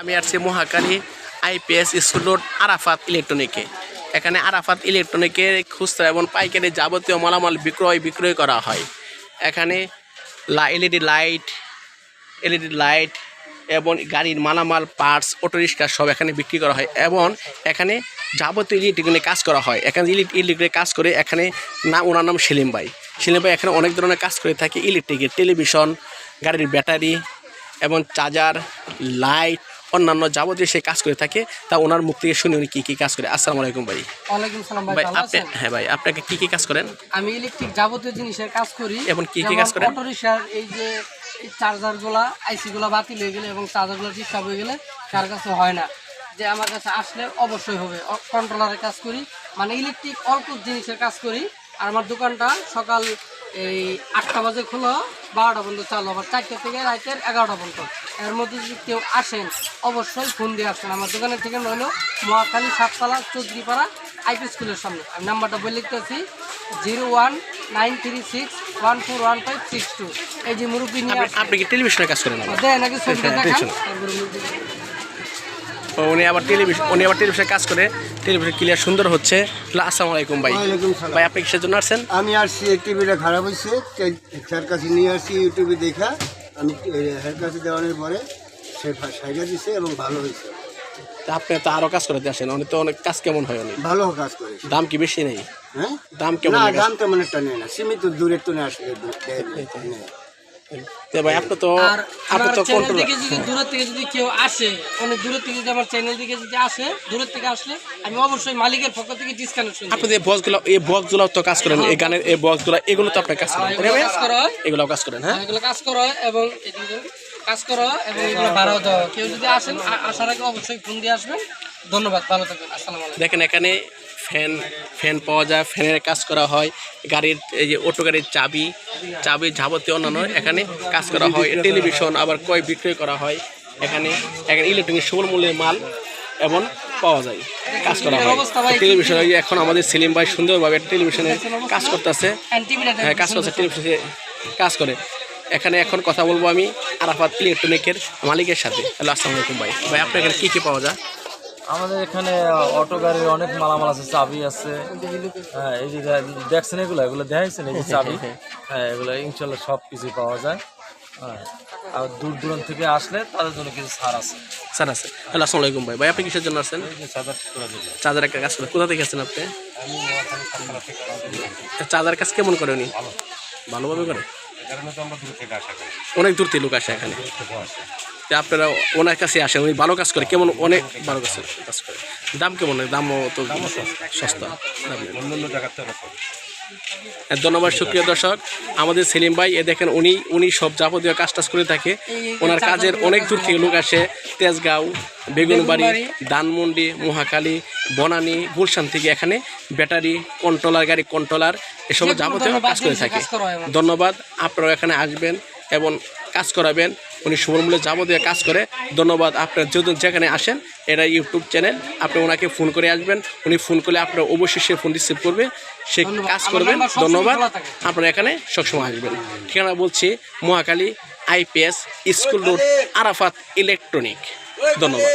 আমি আসছি Mahakali IPS school road Arafat ইলেকট্রনিকে। এখানে আরাফাত ইলেকট্রনিকে খুচরা এবং পাইকারি যাবতীয় মালামাল বিক্রয় বিক্রয় করা হয়। এখানে এলইডি লাইট এলইডি লাইট এবং গাড়ির মালামাল, পার্টস, অটো রিক্সা সব এখানে বিক্রি করা হয় এবং এখানে যাবতীয় ইলেকট্রিকের কাজ করা হয়। এখানে ইলেকট্রিকের কাজ করে এখানে না ওনার নাম সেলিম ভাই। সেলিম ভাই এখানে অনেক ধরনের কাজ করে থাকে। ইলেকট্রিকের টেলিভিশন, গাড়ির ব্যাটারি এবং চার্জার, লাইট অন্যান্য যাবতীয় সে কাজ করে থাকে তা ওনার মুখ থেকে শুনে উনি কী কী কাজ করে। আসসালামু আলাইকুম ভাই। ওয়ালাইকুম সালাম ভাই আপনি হ্যাঁ ভাই আপনাকে কী কী কাজ করেন? আমি ইলেকট্রিক যাবতীয় জিনিসের কাজ করি। এবং কি কি কাজ করেন? এই যে চার্জারগুলা আইসি গুলা বাতিল হয়ে গেলে এবং চার্জারগুলো ডিস্টার্ব হয়ে গেলে কার কাছে হয় না। যে আমার কাছে আসলে অবশ্যই হবে। কন্ট্রোলারের কাজ করি। মানে ইলেকট্রিক অল্প জিনিসের কাজ করি। আর আমার দোকানটা সকাল এই আটটা বাজে খোলা বারোটা পর্যন্ত চালু আবার চারটে থেকে রাতের এগারোটা পর্যন্ত। এর মধ্যে যদি কেউ আসেন অবশ্যই ফোন দিয়ে আসবেন। আমার দোকানের ঠিকানা হলো মহাখালী সাততলা চৌধুরীপাড়া আইপি স্কুলের সামনে। আমি নাম্বারটা বলে লিখতেছি zero one nine three six one four one five six two. এই যে মুরব্বী নিয়ে আপনি- কি টেলিভিশনের কাজ করেন? দেয় নাকি ছবিটা হ্যাঁ, দেখান। উনি আবার টেলিভিশন উনি আবার টেলিভিশনে কাজ করে। টেলিভিশন ক্লিয়ার সুন্দর হচ্ছে। আসসালামু আলাইকুম ভাই। ভাই আপনি কিসের জন্য আসছেন? আমি আসছি টিভিটা খারাপ হয়েছে। তার কাছে নিয়ে আসছি ইউটিউবে দেখা। আমি হের কাছে দেওয়ানোর পরে সে সাইডা দিছে এবং ভালো হয়েছে। আপনি তো আরও কাজ করতে আসেন উনি তো অনেক কাজ কেমন হয় উনি? ভালো কাজ করে। দাম কি বেশি নেই? হ্যাঁ? দাম কেমন না দাম তেমন একটা নেই না। সীমিত দূরের তো আসলে না। তো ভাই আপনি তো আপনি তো কন্ট্রোল থেকে যদি দূরের থেকে যদি কেউ আসে অনেক দূরের থেকে যদি আমার চ্যানেল থেকে যদি আসে দূরের থেকে আসলে আমি অবশ্যই মালিকের পক্ষ থেকে ডিসকানেকশন আপনি যে বক্সগুলো এই বক্সগুলো তো কাজ করেন এই গানের এই বক্সগুলো এগুলো তো আপনি কাজ করেন তাই না ভাই? কাজ করা হয়। এগুলো কাজ করেন হ্যাঁ? এগুলো কাজ করা হয় এবং কাজ করা হয় এবং এগুলো ভাড়াও দেওয়া কেউ যদি আসেন আসার আগে অবশ্যই ফোন দিয়ে আসবেন। ধন্যবাদ ভালো থাকবেন আসসালামু আলাইকুম। দেখেন এখানে ফ্যান ফ্যান পাওয়া যায়, ফ্যানের কাজ করা হয়। গাড়ির, এই যে অটো গাড়ির চাবি চাবি যাবতীয় অন্যান্য এখানে কাজ করা হয়। টেলিভিশন আবার কয় বিক্রয় করা হয়। এখানে এখানে ইলেকট্রনিক সকল মূল্যের মাল এবং পাওয়া যায়, কাজ করা হয়। টেলিভিশন এখন আমাদের সেলিম ভাই সুন্দরভাবে টেলিভিশনে কাজ করতেছে। হ্যাঁ কাজ করছে টেলিভিশনে কাজ করে। এখানে এখন কথা বলব আমি আরাফাত ইলেকট্রনিকের মালিকের সাথে। হ্যালো, আসসালামু আলাইকুম ভাই। ভাই, আপনার এখানে কী কী পাওয়া যায়? আমাদের এখানে অটো গাড়ির অনেক মালামাল আছে চাবি আছে। হ্যাঁ এই যে দেখছেন এগুলো? এগুলো দেখাইছেন? এই যে চাবি? হ্যাঁ এগুলো ইনশাল্লাহ সব কিছু পাওয়া যায়। হ্যাঁ আর দূর দূরান্ত থেকে আসলে তাদের জন্য কিছু ছাড় আছে। স্যার আছে। হ্যালো আসসালামু আলাইকুম ভাই। ভাই আপনি কিসের জন্য আসছেন? চার্জার একটা কাজ করে কোথা থেকে আসছেন আপনি? চার্জার কাজ কেমন করে উনি? ভালোভাবে করে? অনেক দূর থেকে লোক আসে এখানে। তা আপনারা ওনার কাছে আসেন উনি ভালো কাজ করে কেমন অনেক ভালো কাজ কাজ করে। দাম কেমন? দামও তো সস্তা। হ্যাঁ, ধন্যবাদ সুপ্রিয় দর্শক। আমাদের সেলিম ভাই এ দেখেন উনি উনি সব যাবতীয় কাজ টাজ করে থাকে। ওনার কাজের অনেক দূর থেকে লোক আসে তেজগাঁও বেগুনবাড়ি ধানমন্ডি মহাকালী বনানী গুলশান থেকে এখানে ব্যাটারি কন্ট্রোলার গাড়ি কন্ট্রোলার এসব যাবতীয় কাজ করে থাকে। ধন্যবাদ আপনারা এখানে আসবেন এবং কাজ করাবেন। উনি সুবর্ণমূল্যে যাবতীয় কাজ করে। ধন্যবাদ আপনার যেদিন যেখানে আসেন এটা ইউটিউব চ্যানেল। আপনি ওনাকে ফোন করে আসবেন। উনি ফোন করলে আপনার অবশ্যই সে ফোন রিসিভ করবে। সে কাজ করবেন। ধন্যবাদ। আপনার আপনারা এখানে সবসময় আসবেন। ঠিকানা বলছি Mahakali IPS school road Arafat electronic. ধন্যবাদ।